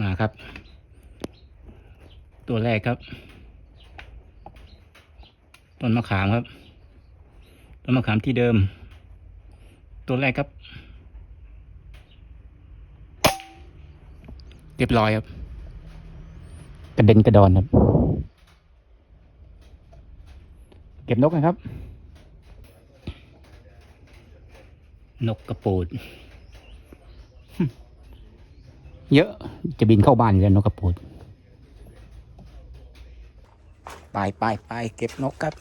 มาครับ ตัวแรกครับ ต้นมะขามครับ ต้นมะขามที่เดิม ตัวแรกครับ เรียบร้อยครับ กระเด็นกระดอนครับ เก็บนกนะครับ นกกระปูด เยอะจะบินเข้าบ้านอยู่แล้วนกกระปูดไปไปไปเก็บนกครับ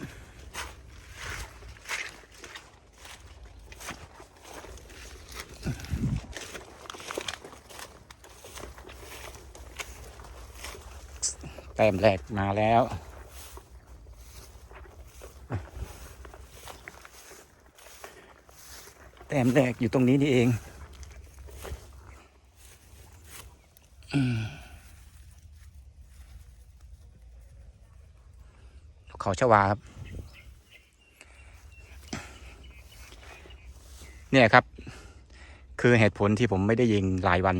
แต้มแรกมาแล้วแต้มแรกอยู่ตรงนี้นี่เอง เขาชวาครับเนี่ยครับ คือเหตุผลที่ผมไม่ได้ยิงหลายวัน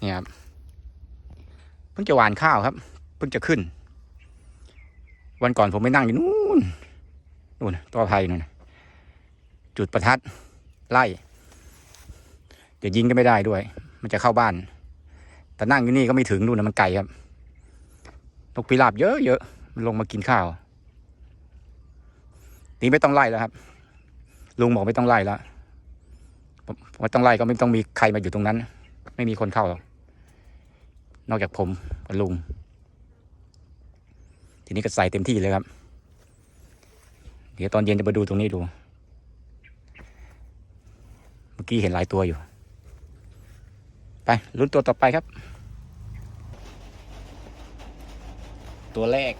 เนี่ยครับเพิ่งจะหวานข้าวครับ เพิ่งจะขึ้น วันก่อนผมไปนั่งอยู่นู่นนู่นตัวภัยนู่นน่จุดประทัด ไล่เดี๋ยวยิงก็ไม่ได้ด้วย มันจะเข้าบ้าน แต่นั่งอยู่นี่ก็ไม่ถึงนู่นนะมันไกลครับ นกพิราบเยอะเยอะมันลงมากินข้าว นี่ไม่ต้องไล่แล้วครับ ลุงบอกไม่ต้องไล่แล้วผมว่าต้องไล่ก็ไม่ต้องมีใครมาอยู่ตรงนั้น ไม่มีคนเข้าหรอกนอกจากผมกับลุง ทีนี้ก็ใส่เต็มที่เลยครับ เดี๋ยวตอนเย็นจะมาดูตรงนี้ดู เมื่อกี้เห็นหลายตัวอยู่ ไปลุ้นตัวต่อไปครับ ตัวแรก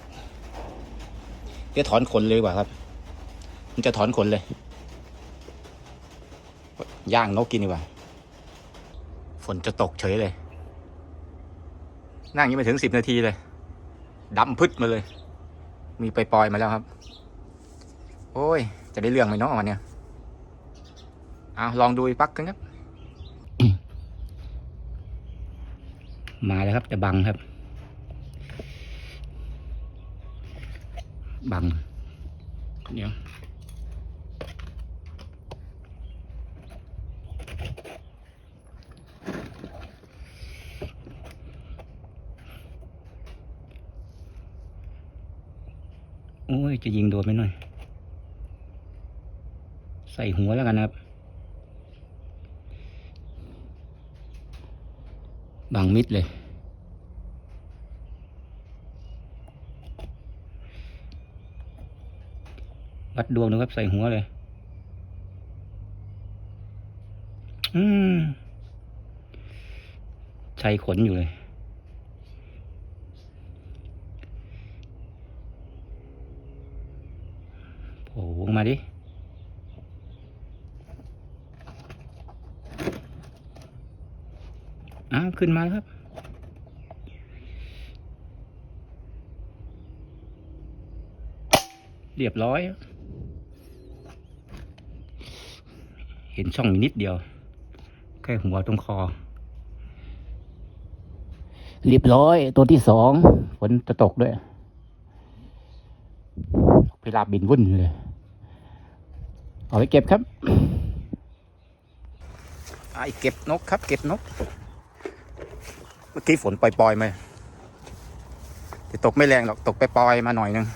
เดี๋ยวถอนขนเลยกว่าครับ มันจะถอนขนเลย ย่างนกกินดีกว่า ฝนจะตกเฉยเลย นั่งยังไม่ถึงสิบนาทีเลยดำพึดมาเลย มีไปปล่อยมาแล้วครับ โอ้ย จะได้เรื่องไหมเนาะวันเนี้ยเอาลองดูปักกันครับ มาแล้วครับแต่บังครับ บังเดี๋ยวโอ้ย จะยิงโดนไหมหน่อย ใส่หัวแล้วกันครับ บังมิดเลย วัดดวงดูครับใส่หัวเลย อืมชัยขนอยู่เลย โผล่มาดิอ้าวขึ้นมาแล้วครับเรียบร้อย เห็นช่องอยู่นิดเดียว แค่หัวตรงคอเรียบร้อยตัวที่สองฝนจะตกด้วยเวลาบินวุ่นเลย เอาไปเก็บครับไอเก็บนกครับ เก็บนก เมื่อกี้ฝนปล่อยๆมาจะตกไม่แรงหรอก ตกไปปล่อยๆมาหน่อยนึง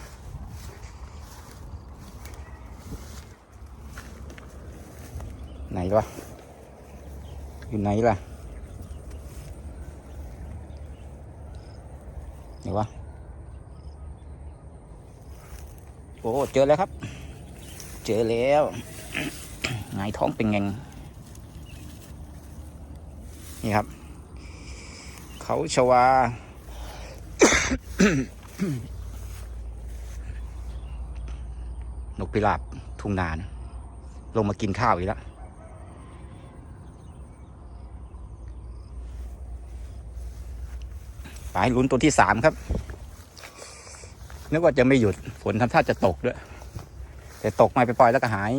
ไหนวะอยู่ไหนล่ะไหนวะโอ้เจอแล้วครับ เจอแล้วไงายท้องเป็นไงนี่ครับ เขาชวา นกพิราบทุ่งนาน ลงมากินข้าวอีกแล้ว ไปลุ้นตัวที่สามครับ นึกว่าจะไม่หยุดฝนทำท่าจะตกด้วย แต่ตกม่ไปปล่อยแล้วก็หาย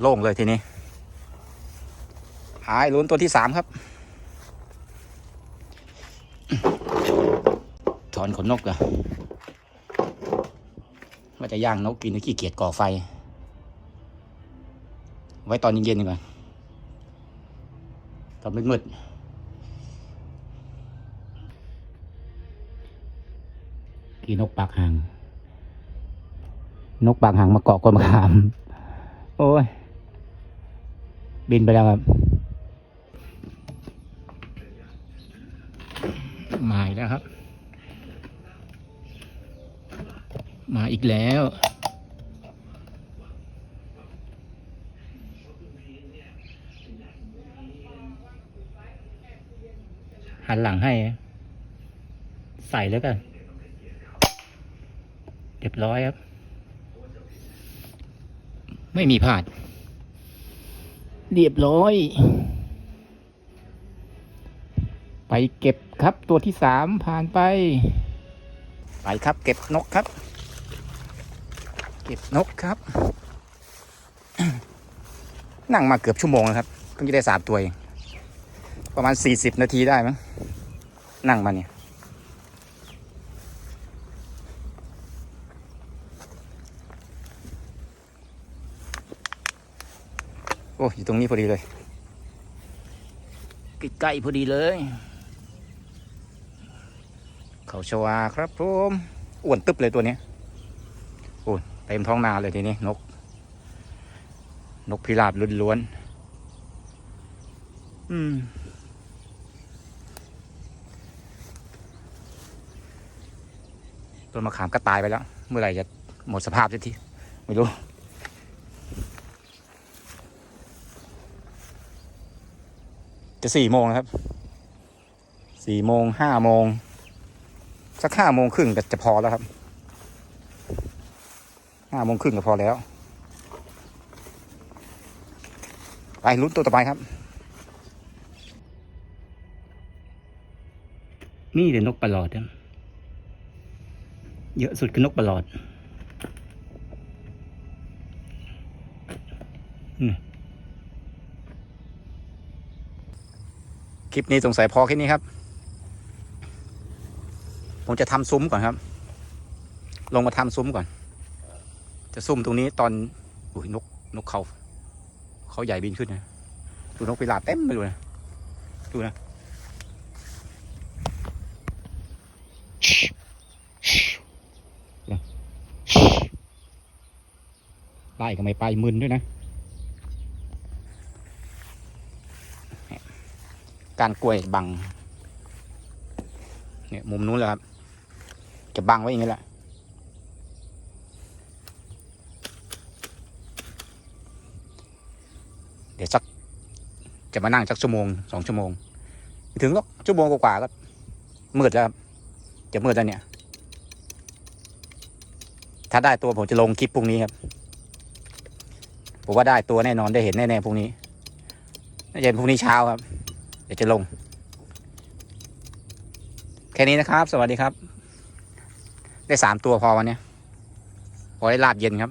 โล่งเลยทีนี้หายลุ้นตัวที่สามครับถอนขนนกอะว่าจะย่างนกกินขี้เกียจก่อไฟ ไว้ตอนเย็นๆดีกว่าตอนมืดๆ กี่นกปากหาง นกปากหางมาเกาะก้นมะขาม โอ้ย บินไปแล้วครับ มาอีกแล้วครับ มาอีกแล้วหันหลังให้ ใส่แล้วกัน รียบร้อยครับ ไม่มีพลาด เรียบร้อย ไปเก็บครับตัวที่สามผ่านไป ไปครับ เก็บนกครับ เก็บนกครับ นั่งมาเกือบชั่วโมงแล้วครับ เพิ่งจะได้สามตัวเอง ประมาณสี่สิบนาทีได้มั้งนั่งมาเนี่ย โอ้อยู่ตรงนี้พอดีเลยใกล้ๆพอดีเลย เขาชวาครับผมอ้วนตึ๊บเลยตัวเนี้ยโอ้ยเต็มท้องนาเลยทีนี้นก นกพิราบล้วนๆอืมต้นมะขามก็ตายไปแล้ว เมื่อไหร่จะหมดสภาพสักที ไม่รู้ จะสี่โมงนะครับสี่โมงห้าโมงสักห้าโมงครึ่งก็จะพอแล้วครับห้าโมงครึ่งก็พอแล้ว ไปลุ้นตัวต่อไปครับ นี่เดี๋ยวนกประหลอดนะเยอะสุดคือนกประหลอด อืม คลิปนี้สงสัยพอแค่นี้ครับ ผมจะทำซุ้มก่อนครับ ลงมาทำซุ้มก่อน จะซุ่มตรงนี้ตอนอุ้ยนกนกเขาเขาใหญ่บินขึ้นนะดูนกพิราบเต็มไปเลยนะดูนะไล่ก็ไม่ไปมึนด้วยนะ การกล้วยบัง เนี่ยมุมนู้นเลยครับ จะบังไว้อย่างนี้แหละ เดี๋ยวสักจะมานั่งสักชั่วโมงสองชั่วโมง ถึงหรอกชั่วโมงกว่าก็มืดแล้วครับ จะมืดแล้วเนี่ย ถ้าได้ตัวผมจะลงคลิปพรุ่งนี้ครับ ผมว่าได้ตัวแน่นอนได้เห็นแน่ๆพรุ่งนี้น่าจะเป็นพรุ่งนี้เช้าครับ ดี๋ยวจะลง แค่นี้นะครับ สวัสดีครับ ได้สามตัวพอวันนี้พอได้ลาบเย็นครับ